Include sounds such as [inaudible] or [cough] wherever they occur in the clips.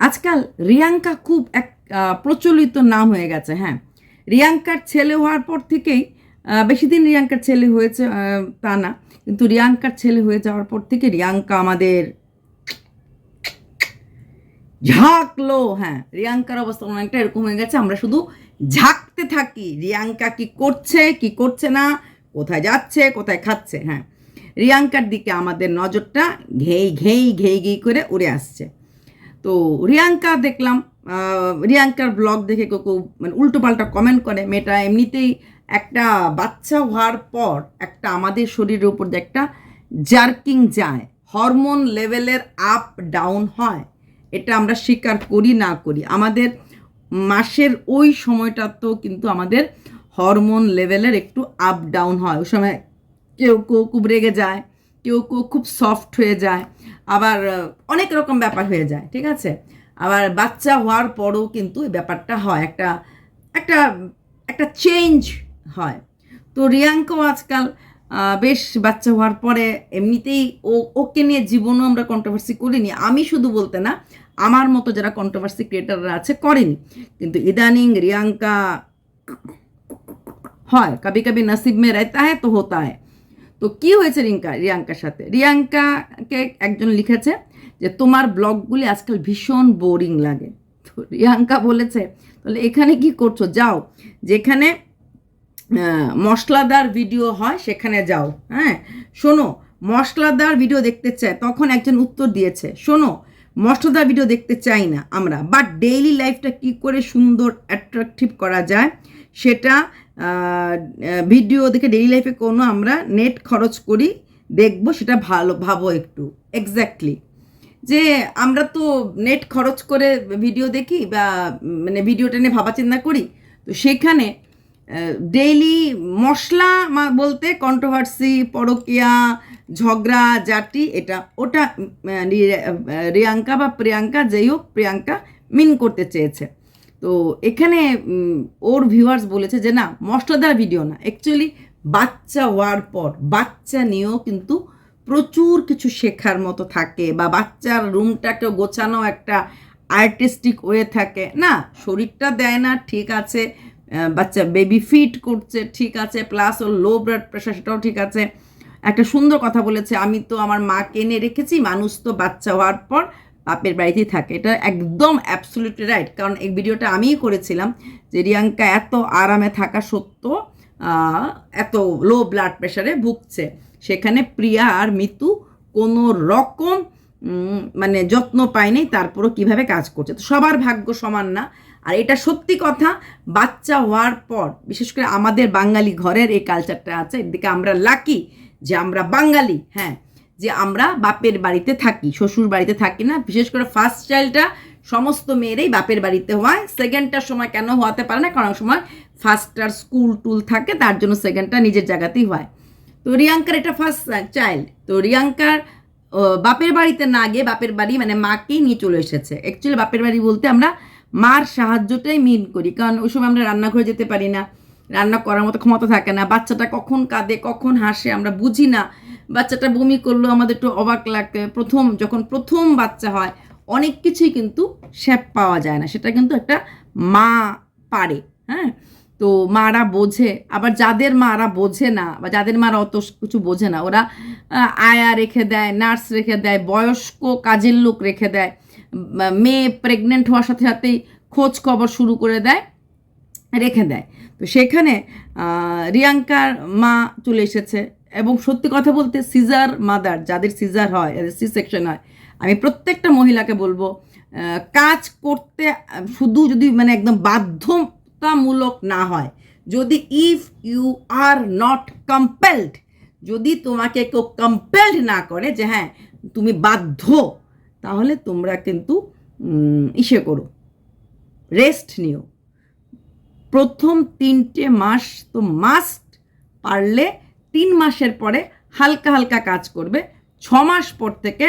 আজকাল রিয়াঙ্কা খুব এক প্রচলিত নাম হয়ে গেছে হ্যাঁ। রিয়াঙ্কার ছেলে হওয়ার পর থেকেই বেশি দিন রিয়াঙ্কার ছেলে হয়েছে তা না। কিন্তু রিয়াঙ্কার ছেলে হয়ে যাওয়ার পর থেকে রিয়াঙ্কা আমাদের ঝাঁকলো হ্যাঁ। রিয়াঙ্কার অবস্থা অনেকটা এরকম হয়ে গেছে, আমরা শুধু ঝাঁকতে থাকি। রিয়াঙ্কা কি করছে কি করছে না, কোথায় যাচ্ছে, কোথায় খাচ্ছে হ্যাঁ। রিয়াঙ্কার দিকে আমাদের নজরটা ঘেই ঘেই ঘেই ঘেই করে উড়ে আসছে। তো রিয়াঙ্কা দেখলাম রিয়াঙ্কার ব্লগ দেখে কেউ কেউ মানে উল্টো পাল্টা কমেন্ট করে, মেয়েটা এমনিতেই একটা বাচ্চা হওয়ার পর একটা আমাদের শরীরের উপর একটা জার্কিং যায় হরমোন লেভেলের আপ ডাউন হয়। এটা আমরা স্বীকার করি না করি। আমাদের মাসের ওই সময়টা তো কিন্তু আমাদের হরমোন লেভেলের একটু আপ ডাউন হয়। ওই সময় কেউ কেউ খুব রেগে যায়, কেউ কেউ খুব সফট হয়ে যায়। আবার অনেক রকম ব্যাপার হয়ে যায়, ঠিক আছে? আবার বাচ্চা হওয়ার পরও কিন্তু এই ব্যাপারটা হয়, একটা একটা একটা চেঞ্জ হয়। তো রিয়াঙ্কাও আজকাল বেশ বাচ্চা হওয়ার পরে এমনিতেই ও, ওকে নিয়ে জীবনও আমরা কন্ট্রোভার্সি করিনি। আমি শুধু বলতে না, আমার মতো যারা কন্ট্রোভার্সি ক্রিয়েটাররা আছে, করেনি। কিন্তু ইদানিং রিয়াঙ্কা হয়, কবি কবি নসিব মে রহতা হ্যাঁ তো হতা হ্যাঁ তো কি হয়েছে রিঙ্কা, রিয়াঙ্কার সাথে? রিয়াঙ্কাকে একজন লিখেছে যে, তোমার ব্লগগুলি আজকাল ভীষণ বোরিং লাগে। তো রিয়াঙ্কা বলেছে, তাহলে এখানে কি করছ? যাও, যেখানে মশলাদার ভিডিও হয় সেখানে যাও। হ্যাঁ শোনো, মশলাদার ভিডিও দেখতে চায়, তখন একজন উত্তর দিয়েছে, শোনো মশলাদার ভিডিও দেখতে চাই না আমরা। বাট ডেইলি লাইফটা কি করে সুন্দর অ্যাট্রাকটিভ করা যায়, সেটা ভিডিও দেখে ডেইলি লাইফে কোনো আমরা নেট খরচ করি, দেখব, সেটা ভালো, ভাবো একটু। এক্স্যাক্টলি যে আমরা তো নেট খরচ করে ভিডিও দেখি বা মানে ভিডিওটা নিয়ে ভাবা চিন্তা করি, তো সেখানে ডেইলি মশলা বলতে কন্ট্রোভার্সি পরকিয়া ঝগড়া, জাটি, এটা, ওটা রিয়াঙ্কা বা প্রিয়াঙ্কা, যেই হোক, প্রিয়াঙ্কা মিন করতে চেয়েছে। তো এখানে ওর ভিউয়ার্স বলেছে যে, না, মশলাদার ভিডিও না। অ্যাকচুয়ালি বাচ্চা হওয়ার পর, বাচ্চা নিয়েও কিন্তু প্রচুর কিছু শেখার মতো থাকে বা বাচ্চার রুমটাকে গোছানো একটা আর্টিস্টিক ওয়ে থাকে। না, শরীরটা দেয় না, ঠিক আছে। বাচ্চা বেবি ফিট করছে, ঠিক আছে। প্লাস ওর লো ব্লাড প্রেশার সেটাও ঠিক আছে। একটা সুন্দর কথা বলেছে, আমি তো আমার মাকে এনে রেখেছি, মানুষ তো বাচ্চা হওয়ার পর বাপের বাড়িতেই থাকে। এটা একদম অ্যাবসলিউটলি রাইট কারণ এই ভিডিওটা আমিই করেছিলাম যে রিয়াঙ্কা এত আরামে থাকা সত্ত্বেও এত লো ব্লাড প্রেশারে ভুগছে। সেখানে প্রিয়া আর মিতু কোনো রকম মানে যত্ন পায়নি তারপরও কীভাবে কাজ করছে? তো সবার ভাগ্য সমান না। আর এটা সত্যি কথা, বাচ্চা হওয়ার পর, বিশেষ করে আমাদের বাঙালি ঘরের এই কালচারটা আছে এদিকে আমরা লাকি যে আমরা বাঙালি হ্যাঁ যে আমরা বাপের বাড়িতে থাকি, শ্বশুর বাড়িতে থাকি না, বিশেষ করে ফার্স্ট চাইল্ডটা সমস্ত মেয়েরাই বাপের বাড়িতে হয় সেকেন্ডটার সময় কেন হওয়াতে পারে না? কারণ সময় ফার্স্টটার স্কুল টুল থাকে, তার জন্য সেকেন্ডটা নিজের জায়গাতেই হয়। তো রিয়াঙ্কার এটা ফার্স্ট চাইল্ড তো রিয়াঙ্কার বাপের বাড়িতে না গিয়ে বাপের বাড়ি মানে মাকেই নিয়ে চলে এসেছে। অ্যাকচুয়ালি বাপের বাড়ি বলতে আমরা মার সাহায্যটাই মিন করি, কারণ ওই সময় আমরা রান্নাঘরে যেতে পারি না। রান্না করার মতো ক্ষমতা থাকে না। বাচ্চাটা কখন কাঁদে, কখন হাসে, আমরা বুঝি না। বাচ্চাটা বমি করল, আমাদের একটু অবাক লাগে প্রথম, যখন প্রথম বাচ্চা হয়, অনেক কিছুই কিন্তু শ্যাপ পাওয়া যায় না। সেটা কিন্তু একটা মা পারে হ্যাঁ? তো মারা বোঝে। আবার যাদের মারা বোঝে না, বা যাদের মারা অত কিছু বোঝে না, ওরা আয়া রেখে দেয়, নার্স রেখে দেয়, বয়স্ক কাজের লোক রেখে দেয় মেয়ে প্রেগনেন্ট হওয়ার সাথে সাথেই খোঁজ খবর শুরু করে দেয়। রেখে দেয়। তো সেখানে রিয়াঙ্কার মা চলে এসেছে এবং সত্যি কথা বলতে সিজার মাদার, যাদের সিজার হয় সি সেকশন হয়, আমি প্রত্যেকটা মহিলাকে বলব কাজ করতে, শুধু যদি মানে একদম বাধ্যতামূলক না হয়, যদি if you are not compelled যদি তোমাকে কেউ কম্পেলড না করে যে হ্যাঁ তুমি বাধ্য, তাহলে তোমরা কিন্তু ইসে করো। রেস্ট নিও। প্রথম তিনটে মাস তো মাস্ট পারলে তিন মাসের পরে হালকা হালকা কাজ করবে, ছ মাস পর থেকে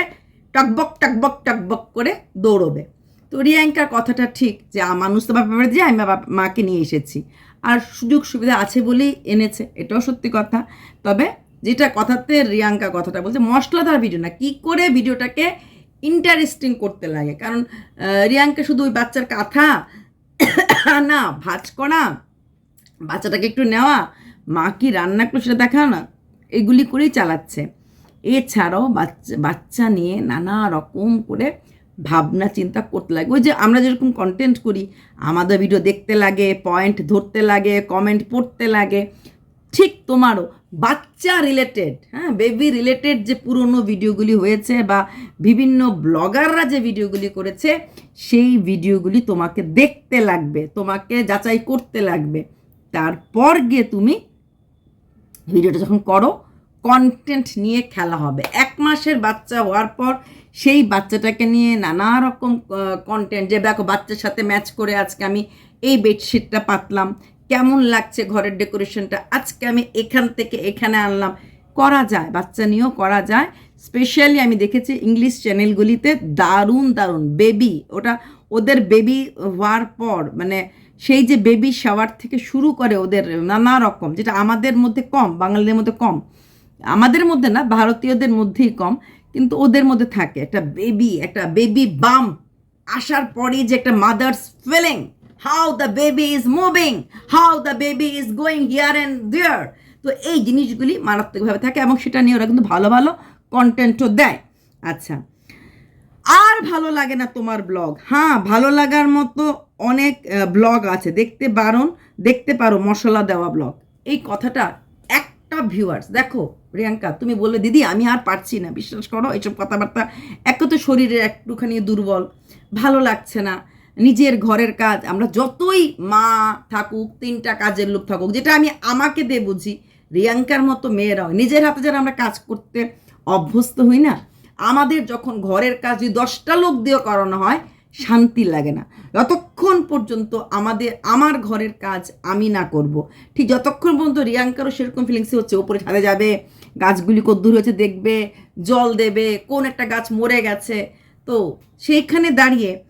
টকবক টকবক টকবক করে দৌড়বে। তো রিয়াঙ্কার কথাটা ঠিক যে মানুষ তো বাড়ি যায়, আমি মাকে নিয়ে এসেছি। আর সুযোগ সুবিধা আছে বলেই এনেছে, এটাও সত্যি কথা। তবে যেটা কথাতে রিয়াঙ্কা কথাটা বলছে, মশলাদার ভিডিও না, কি করে ভিডিওটাকে ইন্টারেস্টিং করতে লাগে? কারণ রিয়াঙ্কা শুধু ওই বাচ্চার কাঁথা [coughs] না, ভাজ করা, বাচ্চাটাকে একটু নেওয়া, মা কি রান্না করল সেটা দেখা না, এগুলি করেই চালাচ্ছে। এছাড়াও বাচ্চা বাচ্চা নিয়ে নানা রকম করে ভাবনা, চিন্তা করতে লাগে। ওই যে আমরা যেরকম কন্টেন্ট করি, আমাদের ভিডিও দেখতে লাগে পয়েন্ট ধরতে লাগে কমেন্ট পড়তে লাগে, ঠিক তোমারও, বাচ্চা রিলেটেড হ্যাঁ বেবি রিলেটেড যে পুরনো ভিডিওগুলি হয়েছে বা বিভিন্ন ব্লগাররা যে ভিডিওগুলি করেছে সেই ভিডিওগুলি তোমাকে দেখতে লাগবে, তোমাকে যাচাই করতে লাগবে। তারপর গিয়ে তুমি ভিডিওটা যখন করো কন্টেন্ট নিয়ে খেলা হবে। এক মাসের বাচ্চা হওয়ার পর সেই বাচ্চাটাকে নিয়ে নানা রকম কন্টেন্ট যে দেখো বাচ্চার সাথে ম্যাচ করে আজকে আমি এই বেডশিটটা পাতলাম, কেমন লাগছে ঘরের ডেকোরেশনটা আজকে আমি এখান থেকে এখানে আনলাম। করা যায়, বাচ্চা নিয়েও করা যায়। স্পেশালি আমি দেখেছি ইংলিশ চ্যানেলগুলিতে দারুণ দারুণ, বেবি, ওটা ওদের বেবি হওয়ার পর মানে সেই যে বেবি শাওয়ার থেকে শুরু করে ওদের নানা রকম, যেটা আমাদের মধ্যে কম, বাঙালিদের মধ্যে কম, আমাদের মধ্যে না, ভারতীয়দের মধ্যেই কম, কিন্তু ওদের মধ্যে থাকে একটা বেবি একটা বেবি বাম, আসার পরেই যে একটা mother's feeling how the baby is moving how the baby is going here and there তো এই জিনিসগুলি মারাত্মকভাবে থাকে এবং সেটা নিয়ে ওরা কিন্তু ভালো ভালো কন্টেন্টও দেয়। আচ্ছা। আর ভালো লাগে না তোমার ব্লগ হ্যাঁ ভালো লাগার মতো অনেক ব্লগ আছে। দেখতে বারণ, দেখতে পারো মশলা দেওয়া ব্লগ এই কথাটা একটা ভিউয়ার্স দেখো, প্রিয়াঙ্কা, তুমি বললে, দিদি, আমি আর পারছি না, বিশ্বাস করো এইসব কথাবার্তা এক তো শরীরের একটুখানি দুর্বল, ভালো লাগছে না, নিজের ঘরের কাজ, আমরা যতই মা থাকুক, তিনটা কাজের লোক থাকুক, যেটা আমি আমাকে দিয়ে বুঝি, রিয়াঙ্কার মতো মেয়েরাও, নিজের হাতে যারা আমরা কাজ করতে অভ্যস্ত হই না। আমাদের যখন ঘরের কাজ যদি দশটা লোক দিয়ে করানো হয়, শান্তি লাগে না। যতক্ষণ পর্যন্ত আমাদের, আমার ঘরের কাজ আমি না করব। ঠিক যতক্ষণ পর্যন্ত রিয়াঙ্কারও সেরকম ফিলিংসই হচ্ছে, ওপরে ছাদে যাবে, গাছগুলি কদ্দূর হয়েছে, দেখবে, জল দেবে, কোন একটা গাছ মরে গেছে, তো সেইখানে দাঁড়িয়ে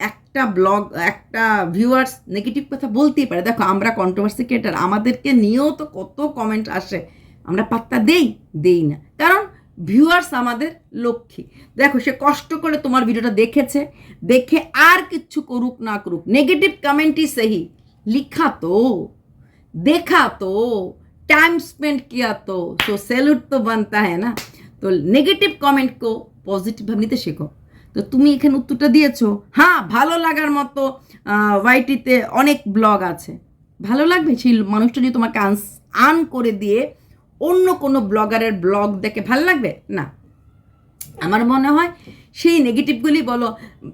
একটা ব্লগ একটা ভিউয়ার্স নেগেটিভ কথা বলতেই পারে। দেখো, আমরা কন্ট্রোভার্সি ক্রিয়েটার আমাদেরকে নিয়েও তো কত কমেন্ট আসে। আমরা পাত্তা দেই দেই না। কারণ ভিউয়ার্স আমাদের লক্ষ্মী দেখো সে কষ্ট করে তোমার ভিডিওটা দেখেছে দেখে আর কিচ্ছু করুক না করুক নেগেটিভ कमेंट सही लिखा तो देखा तो टाइम स्पेंड किया तो सो सैल्यूट तो बनता है ना তো নেগেটিভ কমেন্ট কো পজিটিভ ভাবে নিতে শেখো তো তুমি এখানে উত্তরটা দিয়েছো হ্যাঁ ভালো লাগার মতো ওয়াইটিতে অনেক ব্লগ আছে ভালো লাগবে সেই মানুষটা যদি তোমাকে আনস আন করে দিয়ে অন্য কোনো ব্লগারের ব্লগ দেখে ভালো লাগবে? না। আমার মনে হয় সেই নেগেটিভগুলি বলো,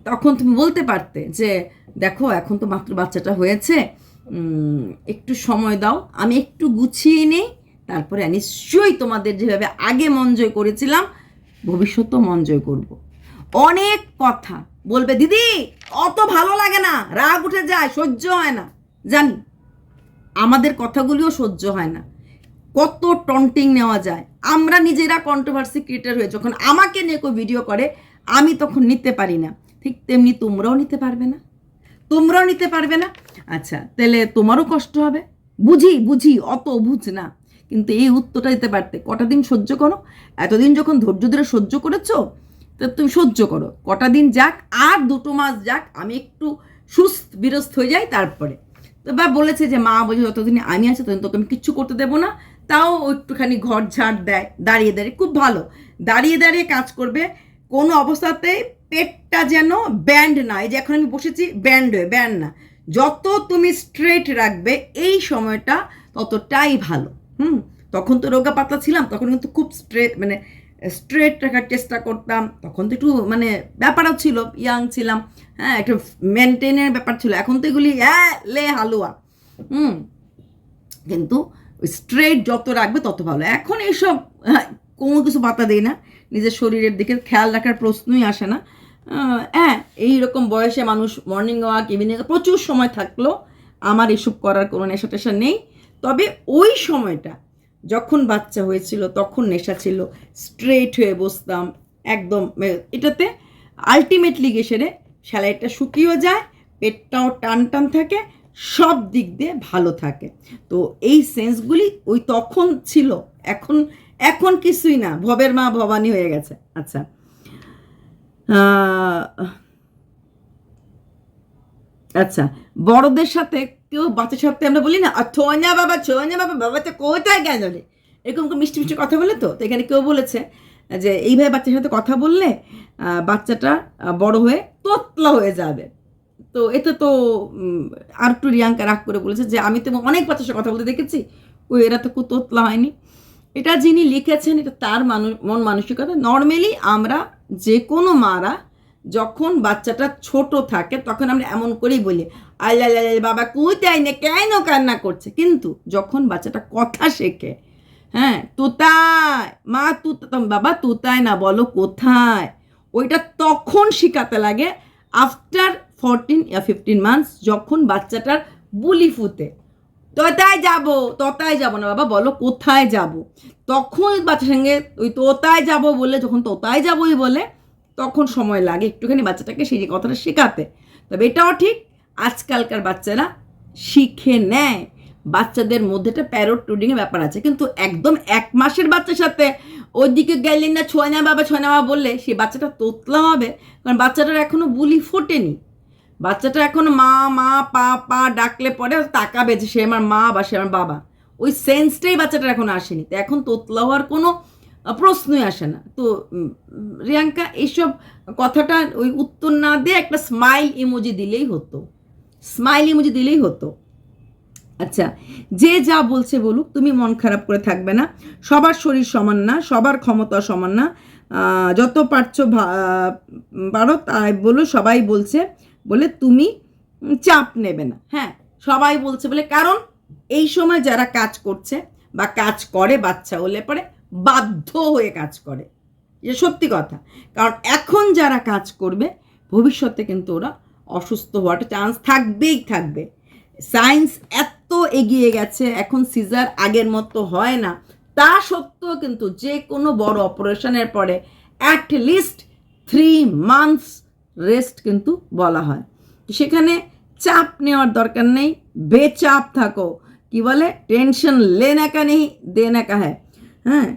তখন তুমি বলতে পারতে যে, দেখো, এখন তো মাত্র বাচ্চাটা হয়েছে একটু সময় দাও, আমি একটু গুছিয়ে নিই, তারপরে নিশ্চয়ই তোমাদের যেভাবে আগে মন জয় করেছিলাম, ভবিষ্যতেও মন জয় করব। অনেক কথা। বলবে, দিদি, অত ভালো লাগে না, রাগ উঠে যায়, সহ্য হয় না। জানি, আমাদের কথাগুলিও সহ্য হয় না। কত টন্টিং নেওয়া যায়। আমরা নিজেরা কন্ট্রোভার্সি ক্রিয়েটার হয়ে যখন আমাকে নিয়ে কেউ ভিডিও করে, আমি তখন নিতে পারি না। ঠিক তেমনি তোমরাও নিতে পারবে না। তোমরাও নিতে পারবে না। আচ্ছা তাহলে তোমারও কষ্ট হবে। বুঝি বুঝি, অত বুঝ না। কিন্তু এই উত্তরটা দিতে পারতে, কটা দিন সহ্য করো? এতদিন যখন ধৈর্য ধরে সহ্য করেছ, তো তুমি সহ্য করো। কটা দিন যাক, আর দুটো মাস যাক, আমি একটু সুস্থ, বিরস্ত হয়ে যাই তারপরে। তো বা বলেছে যে, মা, বলছে যতদিন আমি আছি, ততদিন তোকে আমি কিচ্ছু করতে দেবো না। তাও একটুখানি ঘর ঝাড় দেয়, দাঁড়িয়ে দাঁড়িয়ে। খুব ভালো। দাঁড়িয়ে দাঁড়িয়ে কাজ করবে, কোনো অবস্থাতেই পেটটা যেন ব্যান্ড না, এই যে এখন আমি বসেছি, ব্যান্ড হয়ে, ব্যান্ড না। যত তুমি স্ট্রেট রাখবে, এই সময়টা ততটাই ভালো। হুম? তখন তো রোগা পাতলা ছিলাম, তখন কিন্তু খুব স্ট্রেট মানে স্ট্রেট রাখার চেষ্টা করতাম। তখন তো একটু মানে ব্যাপারও ছিল, ইয়াং ছিলাম। হ্যাঁ একটু মেনটেনের ব্যাপার ছিল। এখন তো এগুলি হ্যাঁ লে হালুয়া। হুম? কিন্তু স্ট্রেট যত রাখবে তত ভালো। এখন এইসব হ্যাঁ, কোনো কিছু পাতা দেই না। নিজের শরীরের দিকে খেয়াল রাখার প্রশ্নই আসে না। হ্যাঁ এইরকম বয়সে মানুষ মর্নিং ওয়াক ইভিনিং প্রচুর সময় থাকল আমার এসব করার কোনো নেশা টেশা নেই। তবে ওই সময়টা যখন বাচ্চা হয়েছিল তখন নেশা ছিল। স্ট্রেট হয়ে বসতাম একদম এটাতে আলটিমেটলি গিয়ে সেরে সেলাইটা শুকিয়েও যায় পেটটাও টান টান থাকে সব দিক দিয়ে ভালো থাকে। তো এই সেন্সগুলি ওই তখন ছিল, এখন এখন কিছুই না, ভবের মা ভবানী হয়ে গেছে। আচ্ছা আচ্ছা বড়দের সাথে কেউ বাচ্চার সাথে আমরা বলি না ছোঁয় বাবা, ছোঁয় না বাবা বাবাটা কোথায় গেল রে? এরকম মিষ্টি মিষ্টি কথা বলে তো? তো এখানে কেউ বলেছে যে, এইভাবে বাচ্চার সাথে কথা বললে বাচ্চাটা বড় হয়ে তোতলা হয়ে যাবে। তো এতে তো আর একটু রিয়াঙ্কা রাগ করে বলেছে যে আমি তো অনেক বাচ্চার সাথে কথা বলতে দেখেছি, ও এরা তো তোতলা হয়নি। এটা যিনি লিখেছেন, এটা তার মানুষ মন মানসিকতা। নর্মালি আমরা যে কোনো মারা যখন বাচ্চাটা ছোট থাকে, তখন আমরা এমন করেই বলি আল্লাহ বাবা, কোথায় না, কেন কান্না করছে? কিন্তু যখন বাচ্চাটা কথা শেখে হ্যাঁ তোতায়, মা তু বাবা তোতায় না বলো কোথায়? ওইটা তখন শেখাতে লাগে আফটার ফোরটিন ইয়া ফিফটিন মান্থস যখন বাচ্চাটার বুলি ফুটে। তোতায় যাব তোতায় যাব না বাবা, বলো কোথায় যাব? তখন বাচ্চার সঙ্গে ওই তোতায় যাব বলে, যখন তোতায় যাবই বলে, তখন সময় লাগে একটুখানি বাচ্চাটাকে সেই কথাটা শেখাতে। তবে এটাও ঠিক, আজকালকার বাচ্চারা শিখে নেয়। বাচ্চাদের মধ্যে একটা প্যারোট টুডিংয়ের ব্যাপার আছে। কিন্তু একদম এক মাসের বাচ্চার সাথে ওইদিকে গেলেন না, ছয় না বাবা ছয় না বাবা বললে সেই বাচ্চাটা তোতলা হবে। কারণ বাচ্চাটার এখনও বুলি ফোটেনি। বাচ্চাটা এখন মা মা, পা পা ডাকলে পরে তাকাবে যে সে আমার মা বা সে আমার বাবা। ওই সেন্সটাই বাচ্চাটার এখন আসেনি। তো এখন তোতলা হওয়ার কোনো প্রশ্নই আসে না। তো রিয়াঙ্কা, এইসব কথাটা ওই উত্তর না দিয়ে একটা স্মাইল ইমোজি দিলেই হতো। স্মাইল ইমোজি দিলেই হতো। আচ্ছা যে যা বলছে বলুক, তুমি মন খারাপ করে থাকবে না। সবার শরীর সমান না, সবার ক্ষমতা সমান না। যত পারছ পারো, তাই বলো, সবাই বলছে বলে তুমি চাপ নেবে না। হ্যাঁ সবাই বলছে বলে, কারণ এই সময় যারা কাজ করছে বা কাজ করে, বাচ্চা হলে পরে বাধ্য হয়ে কাজ করে। যে সত্যি কথা। কারণ এখন যারা কাজ করবে, ভবিষ্যতে কিন্তু ওরা অসুস্থ হওয়াটা চান্স থাকবেই থাকবে। সায়েন্স এত এগিয়ে গেছে, এখন সিজার আগের মতো হয় না। তা সত্ত্বেও কিন্তু যে কোনো বড় অপারেশনের পরে at least three months rest কিন্তু বলা হয়। সেখানে চাপ নেওয়ার দরকার নেই, বেচাপ থাকো। কি বলে? টেনশন লেনা কা নেই দেনা কা হ্যাঁ হ্যাঁ?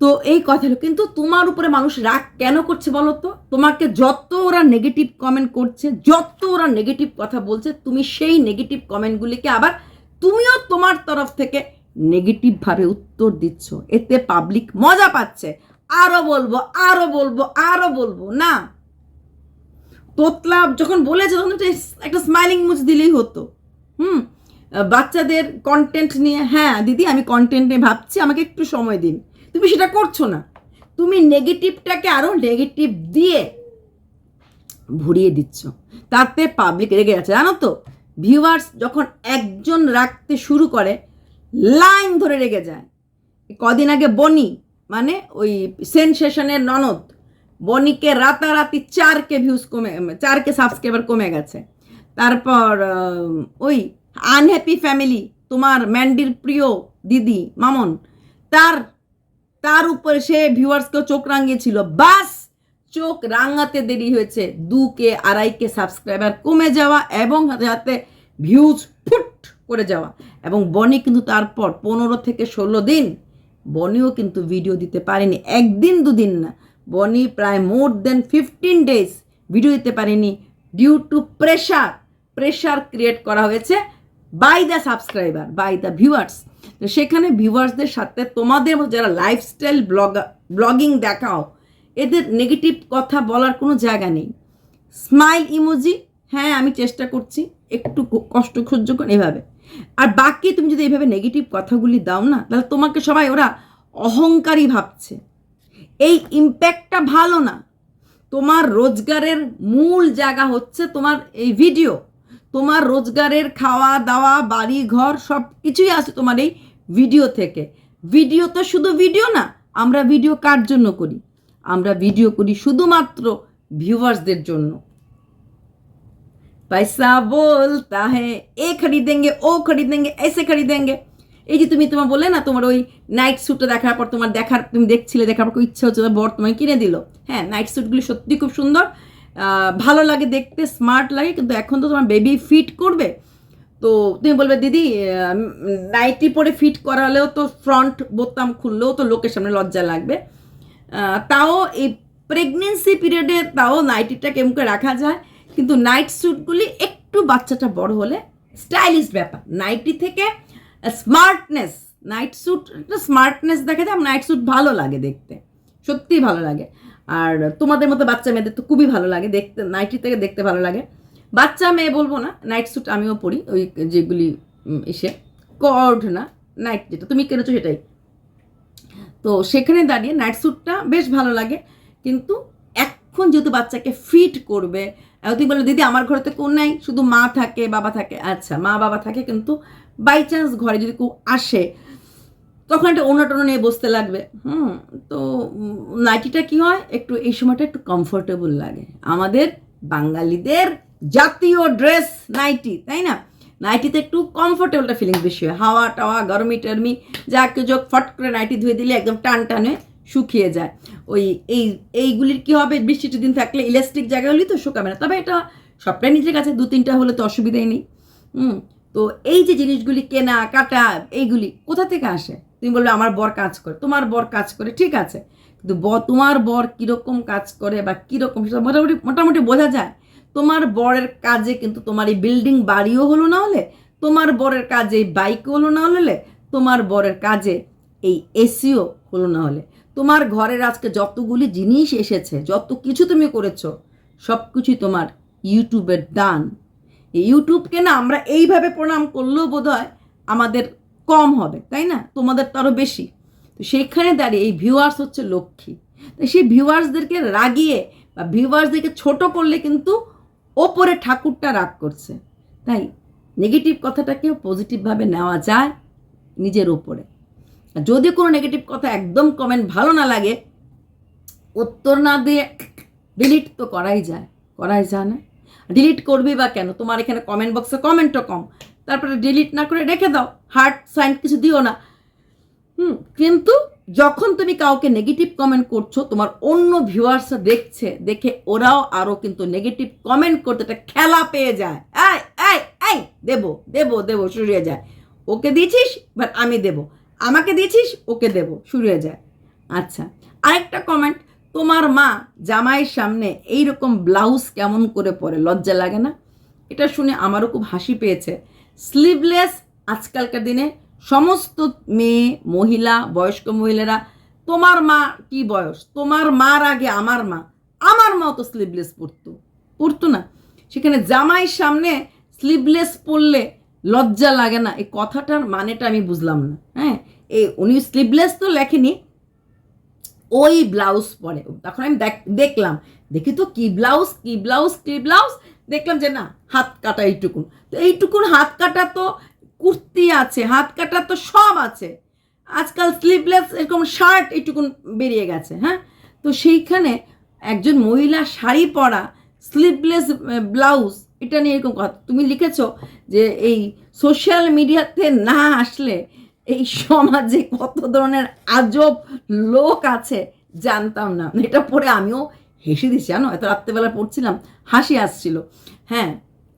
তো এই কথাটা কিন্তু তোমার উপরে মানুষ রাগ কেন করছে বলো তো? তোমাকে যত ওরা নেগেটিভ কমেন্ট করছে, যত ওরা নেগেটিভ কথা বলছে, তুমি সেই নেগেটিভ কমেন্টগুলিকে আবার তুমিও তোমার তরফ থেকে নেগেটিভভাবে উত্তর দিচ্ছ। এতে পাবলিক মজা পাচ্ছে। আরও বলব আরও বলব আরও বলব, না। তোতলা যখন বলেছে, তখন একটা একটা স্মাইলিং মুজ দিলেই হতো। হুম? বাচ্চাদের কন্টেন্ট নিয়ে হ্যাঁ দিদি, আমি কন্টেন্ট নিয়ে ভাবছি, আমাকে একটু সময় দিন। তুমি সেটা করছ না। তুমি নেগেটিভটাকে আরও নেগেটিভ দিয়ে ভরিয়ে দিচ্ছ। তাতে পাবলিক রেগে যাচ্ছে। জানো তো? ভিউয়ার্স যখন একজন রাখতে শুরু করে লাইন ধরে রেগে যায়। কদিন আগে বনি মানে ওই সেনসেশনের ননদ বনিকে রাতারাতি চারকে ভিউজ কমে, চারকে সাবস্ক্রাইবার কমে গেছে। তারপর ওই আনহ্যাপি ফ্যামিলি তোমার ম্যান্ডির প্রিয় দিদি, মামন, তার তার উপরে সে ভিউয়ার্সকেও চোখ রাঙিয়েছিল। বাস, চোখ রাঙাতে দেরি হয়েছে। দুকে, আড়াইকে সাবস্ক্রাইবার কমে যাওয়া এবং যাতে ভিউজ ফুট করে যাওয়া। এবং বনি কিন্তু তারপর পনেরো থেকে ষোলো দিন বনিও কিন্তু ভিডিও দিতে পারেনি। একদিন দুদিন না। বনি প্রায় more than fifteen days video দিতে পারেনি due to pressure pressure create করা হয়েছে by the subscriber by the viewers তো সেখানে ভিউয়ার্সদের সাথে তোমাদের যারা লাইফস্টাইল ব্লগ ব্লগিং দেখাও, এদের নেগেটিভ কথা বলার কোনো জায়গা নেই। স্মাইল ইমোজি হ্যাঁ আমি চেষ্টা করছি, একটু কষ্ট সহ্য করে এভাবে। আর বাকি তুমি যদি এইভাবে নেগেটিভ কথাগুলি দাও না, তাহলে তোমাকে সবাই ওরা অহংকারী ভাবছে। এই ইম্প্যাক্টটা ভালো না তোমার রোজগারের মূল জায়গা হচ্ছে তোমার এই ভিডিও তোমার রোজগারের খাওয়া দাওয়া বাড়ি ঘর সব কিছুই আছে তোমার এই ভিডিও থেকে ভিডিও তো শুধু ভিডিও না আমরা ভিডিও কার জন্য করি আমরা ভিডিও করি শুধুমাত্র ভিউয়ার্সদের জন্য पैसा बोलता है ए खरीदेंगे ও খরিদেঙ্গে এসে খরিদেঙ্গে এই যে তুমি তোমার বললে না, তোমার ওই নাইট স্যুটটা দেখার পর তোমার দেখার, তুমি দেখছিলে, দেখার পর ইচ্ছা হচ্ছে বর তোমায় কিনে দিল। হ্যাঁ নাইট স্যুটগুলি সত্যি খুব সুন্দর। ভালো লাগে দেখতে স্মার্ট লাগে, কিন্তু এখন তো তোমার বেবি ফিট করবে। তো তুমি বলবে, দিদি নাইটি পরে ফিট করালেও তো ফ্রন্ট বোতাম খুললেও তো লোকের সামনে লজ্জা লাগবে। তাও এই প্রেগনেন্সি পিরিয়ডে তাও নাইটিটা কেমন করে রাখা যায়? কিন্তু নাইট স্যুটগুলি একটু বাচ্চাটা বড় হলে স্টাইলিশ ব্যাপার। নাইটি থেকে স্মার্টনেস নাইট স্যুট একটা স্মার্টনেস দেখা যায় নাইট স্যুট ভালো লাগে দেখতে। সত্যিই ভালো লাগে। আর তোমাদের মতো বাচ্চা মেয়েদের তো খুবই ভালো লাগে দেখতে নাইটি থেকে দেখতে ভালো লাগে। বাচ্চা মেয়ে বলব না নাইট স্যুট আমিও পরি, ওই যেগুলি এসে। কর্ড না নাইট যেটা, তুমি কিনেছো সেটাই। তো সেখানে দাঁড়িয়ে নাইট স্যুটটা বেশ ভালো লাগে, কিন্তু এখন যেহেতু বাচ্চাকে ফিট করবে তুমি বলো দিদি, আমার ঘরে তো কেউ নাই, শুধু মা থাকে, বাবা থাকে। আচ্ছা মা বাবা থাকে, কিন্তু বাই চান্স ঘরে যদি কেউ আসে, তখন একটা অন্য টন্য নিয়ে বসতে লাগবে। হুম, তো নাইটিটা কি হয়? একটু এই সময়টা একটু কমফোর্টেবল লাগে। আমাদের বাঙালিদের জাতীয় ড্রেস নাইটি, তাই না? নাইটিতে একটু কমফোর্টেবলটা ফিলিংস বেশি হয়। হাওয়া টাওয়া, গরমি টরমি, যা যোগ ফট করে নাইটি ধুয়ে দিলে একদম টান টানে শুকিয়ে যায়। ওই, এই, এইগুলির কি হবে? বৃষ্টির দিন থাকলে ইলাস্টিক জায়গাগুলি তো শুকাবে না। তবে এটা সবটাই নিজের কাছে দু তিনটা হলে তো অসুবিধাই নেই। হুম তো এই যে জিনিসগুলি কেনা, কাটা, এইগুলি কোথা থেকে আসে? তুমি বলবে, আমার বর কাজ করে। তোমার বর কাজ করে, ঠিক আছে। কিন্তু ব, তোমার বর কীরকম কাজ করে বা কীরকম, সেটা মোটামুটি মোটামুটি বোঝা যায়। তোমার বরের কাজে কিন্তু তোমার এই বিল্ডিং বাড়িও হলো না হলে, তোমার বরের কাজে বাইকও হলো না হলে, তোমার বরের কাজে এই এসিও হলো না হলে। তোমার ঘরের আজকে যতগুলি জিনিস এসেছে, যত কিছু তুমি করেছ সব কিছুই তোমার ইউটিউবের দান ইউটিউবকে না আমরা এইভাবে প্রণাম করলেও বোধ হয় আমাদের কম হবে, তাই না? তোমাদের তো আরও বেশি। তো সেইখানে দাঁড়িয়ে এই ভিউয়ার্স হচ্ছে লক্ষ্মী। তাই সেই ভিউয়ার্সদেরকে রাগিয়ে বা ভিউয়ার্সদেরকে ছোট করলে কিন্তু ওপরে ঠাকুরটা রাগ করছে। তাই নেগেটিভ কথাটাকেও পজিটিভভাবে নেওয়া যায় নিজের ওপরে যদি কোনো নেগেটিভ কথা একদম কমেন্ট ভালো না লাগে, উত্তর না দিয়ে ডিলিট তো করাই যায় করাই যায় না। ডিলিট করবি বা কেন? তোমার এখানে কমেন্ট বক্সে কমেন্টও কম। তারপরে ডিলিট না করে রেখে দাও। হার্ট সাইন কিছু দিও না। হুম, কিন্তু যখন তুমি কাউকে নেগেটিভ কমেন্ট করছ, তোমার অন্য ভিউয়ার্সরা দেখছে, দেখে ওরাও আরও কিন্তু নেগেটিভ কমেন্ট করতে একটা খেলা পেয়ে যায়। এই এই এই, দেবো দেবো দেবো, শুরু হয়ে যায়। ওকে দিয়েছিস বাট আমি দেবো। আমাকে দিয়েছিস, ওকে দেবো, শুরু হয়ে যায়। আচ্ছা আরেকটা কমেন্ট তোমার মা জামাইয়ের সামনে এই রকম ব্লাউজ কেমন করে পরে? লজ্জা লাগে না? এটা শুনে আমারও খুব হাসি পেয়েছে। স্লিভলেস আজকালকার দিনে সমস্ত মেয়ে, মহিলা, বয়স্ক মহিলারা, তোমার মা কি বয়স? তোমার মার আগে আমার মা। আমার মাও তো স্লিভলেস পরতো। পরতো না। সেখানে জামাইয়ের সামনে স্লিভলেস পরলে লজ্জা লাগে না। এই কথাটার মানেটা আমি বুঝলাম না। হ্যাঁ? এই উনি স্লিভলেস তো লেখেনি ওই ব্লাউজ পরে। তখন আমি দেখ- দেখলাম, দেখি তো কি ব্লাউজ কি ব্লাউজ কি ব্লাউজ? দেখলাম যে না, হাত কাটা এইটুকুন। তো এইটুকুন হাত কাটা তো কুর্তি আছে, হাত কাটা তো সব আছে। আজকাল স্লিভলেস এরকম শার্ট এইটুকুন বেরিয়ে গেছে হ্যাঁ? তো সেইখানে একজন মহিলা শাড়ি পরা স্লিভলেস ব্লাউজ, এটা নিয়ে এরকম কথা। তুমি লিখেছো যে এই সোশ্যাল মিডিয়াতে না আসলে এই সমাজে কত ধরনের আজব লোক আছে, জানতাম না। এটা পড়ে আমিও হেসে দিচ্ছি জানো? এত রাত্রেবেলা পড়ছিলাম, হাসি আসছিল। হ্যাঁ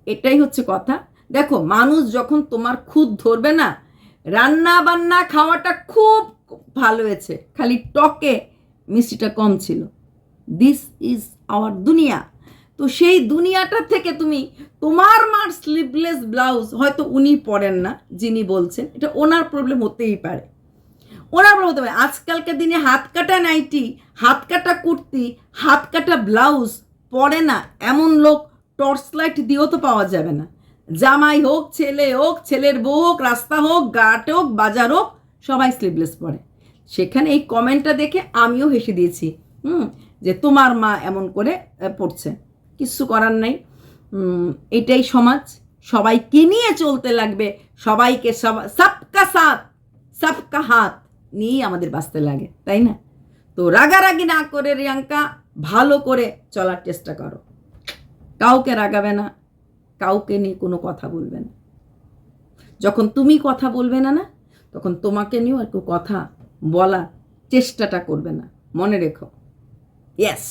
এটাই হচ্ছে কথা। দেখো, মানুষ যখন তোমার খুদ ধরবে না, রান্না বান্না খাওয়াটা খুব ভালো হয়েছে, খালি টকে মিষ্টিটা কম ছিল। দিস ইজ আওয়ার দুনিয়া। তো সেই দুনিয়াটা থেকে তুমি তোমার মার স্লিভলেস ব্লাউজ হয়তো উনি পরেন না, যিনি বলছেন, এটা ওনার প্রবলেম হতেই পারে। ওনার প্রবলেম হতে পারে। আজকালকার দিনে হাত কাটা নাইটি, হাত কাটা কুর্তি, হাত কাটা ব্লাউজ পরে না, এমন লোক টর্চ লাইট দিয়েও তো পাওয়া যাবে না। জামাই হোক, ছেলে হোক, ছেলের বউ হোক, রাস্তা হোক গাট হোক, বাজার হোক, সবাই স্লিভলেস পরে। সেখানে এই কমেন্টটা দেখে আমিও হেসে দিয়েছি, হুম, যে তোমার মা এমন করে পড়ছে কিচ্ছু করার নাই। এটাই সমাজ। সবাইকে নিয়ে চলতে লাগবে। সবাইকে সব, সবকা সাথ, সবকা হাত নিয়েই আমাদের বাঁচতে লাগে, তাই না? তো রাগারাগি না করে রিয়াঙ্কা, ভালো করে চলার চেষ্টা করো। কাউকে রাগাবে না, কাউকে নিয়ে কোনো কথা বলবে না। যখন তুমি কথা বলবে না না, তখন তোমাকে নিয়েও একটু কথা বলার চেষ্টাটা করবে না। মনে রেখো। ইয়েস